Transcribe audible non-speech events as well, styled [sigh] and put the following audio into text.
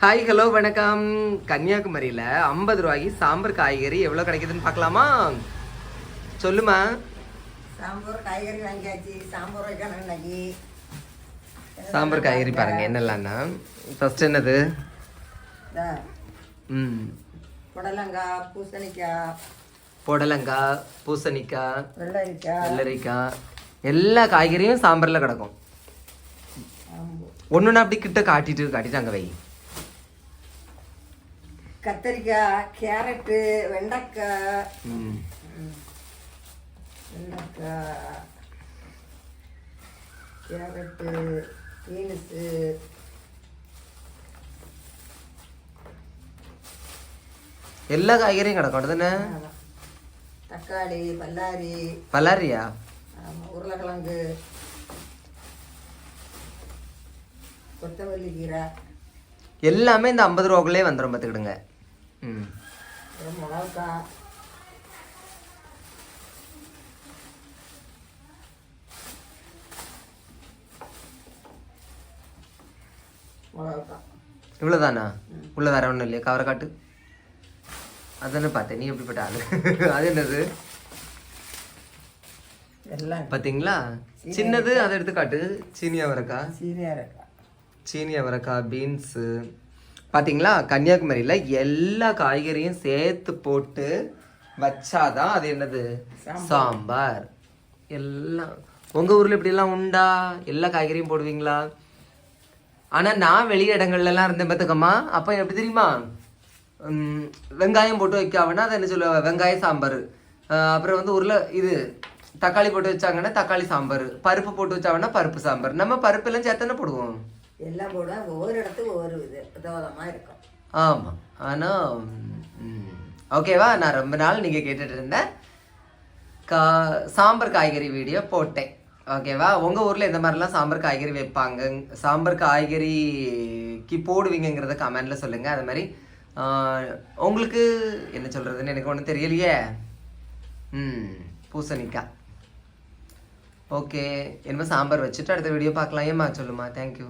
Hi hello வணக்கம். கன்னியாகுமரியில் ஐம்பது ரூபாய்க்கு சாம்பார் காய்கறி எவ்வளோ கிடைக்குதுன்னு பார்க்கலாமா? சொல்லுமா. சாம்பார் காய்கறி வாங்கியாச்சு. சாம்பார் வைக்கணும் இன்னைக்கு. சாம்பார் காய்கறி பாருங்க என்னெல்லாம்னா ஃபர்ஸ்ட் என்னது? ம். புடலங்காய் பூசணிக்காய் புடலங்காய் பூசணிக்காய் வெள்ளரிக்காய் வெள்ளரிக்காய் எல்லா காய்கறியும் சாம்பாரில் கிடக்கும். ஒன்று அப்படி கிட்ட காட்டிட்டு காட்டிட்டு அங்கே வை. கத்திரிக்காய் கேரட்டு வெண்டைக்காய். வெண்டைக்காய் கேரட்டு பீன்ஸு. எல்லா காய்கறியும் கிடக்கும் தானே தக்காளி பல்லாரி பல்லாரியா ஆமா, உருளைக்கிழங்கு. கொத்தமல்லி கீரை. எல்லாமே இந்த ஐம்பது ரூபாக்குள்ளே வந்துடும் பார்த்துக்கிடுங்க. ம். அப்புறம் மிளகாய் மிளகாய் இவ்வளோதானா உள்ள வேற ஒன்றும் இல்லையா? கவரை காட்டு அதானே பார்த்தேன். நீ எப்படிப்பட்ட ஆளு? [laughs] அது என்னது? எல்லாம். பார்த்தீங்களா? சின்னது அதை எடுத்து காட்டு. சீனி அவரைக்காய் சீனியாக இருக்கா சீனி அவரைக்காய் பீன்ஸு பார்த்தீங்களா கன்னியாகுமரியில் எல்லா காய்கறியும் சேர்த்து போட்டு வச்சாதான் அது என்னது? சாம்பார். எல்லாம் உங்கள் ஊரில் இப்படிலாம் உண்டா? எல்லா காய்கறியும் போடுவீங்களா? ஆனால் நான் வெளி இடங்கள்லாம் இருந்தேன் பார்த்துக்கம்மா அப்போ எப்படி தெரியுமா? வெங்காயம் போட்டு வைக்காமனா அதை என்ன சொல்லுவாங்க? வெங்காய சாம்பார். அப்புறம் வந்து உருளை இது தக்காளி போட்டு வச்சாங்கன்னா தக்காளி சாம்பார். பருப்பு போட்டு வச்சாங்கன்னா பருப்பு சாம்பார். நம்ம பருப்பு எல்லாம் சேர்த்தானே போடுவோம். எல்லாம் போடுவேன் ஒவ்வொரு இடத்துக்கும் ஒவ்வொரு இது விதவிதமாக இருக்கும். ஆமாம் ஆனால் ஓகேவா நான் ரொம்ப நாள் நீங்கள் கேட்டுட்டு இருந்தேன் கா சாம்பார் காய்கறி வீடியோ போட்டேன். ஓகேவா உங்கள் ஊரில் இந்த மாதிரிலாம் சாம்பார் காய்கறி வைப்பாங்க? சாம்பார் காய்கறிக்கு போடுவீங்கங்கிறத கமெண்டில் சொல்லுங்கள் அது மாதிரி உங்களுக்கு என்ன சொல்கிறதுன்னு எனக்கு ஒன்றும் தெரியலையே? ம் பூசணிக்காய். ஓகே என்னமோ சாம்பார் வச்சுட்டு அடுத்த வீடியோ பார்க்கலாம். ஏம்மா? சொல்லுமா தேங்க்யூ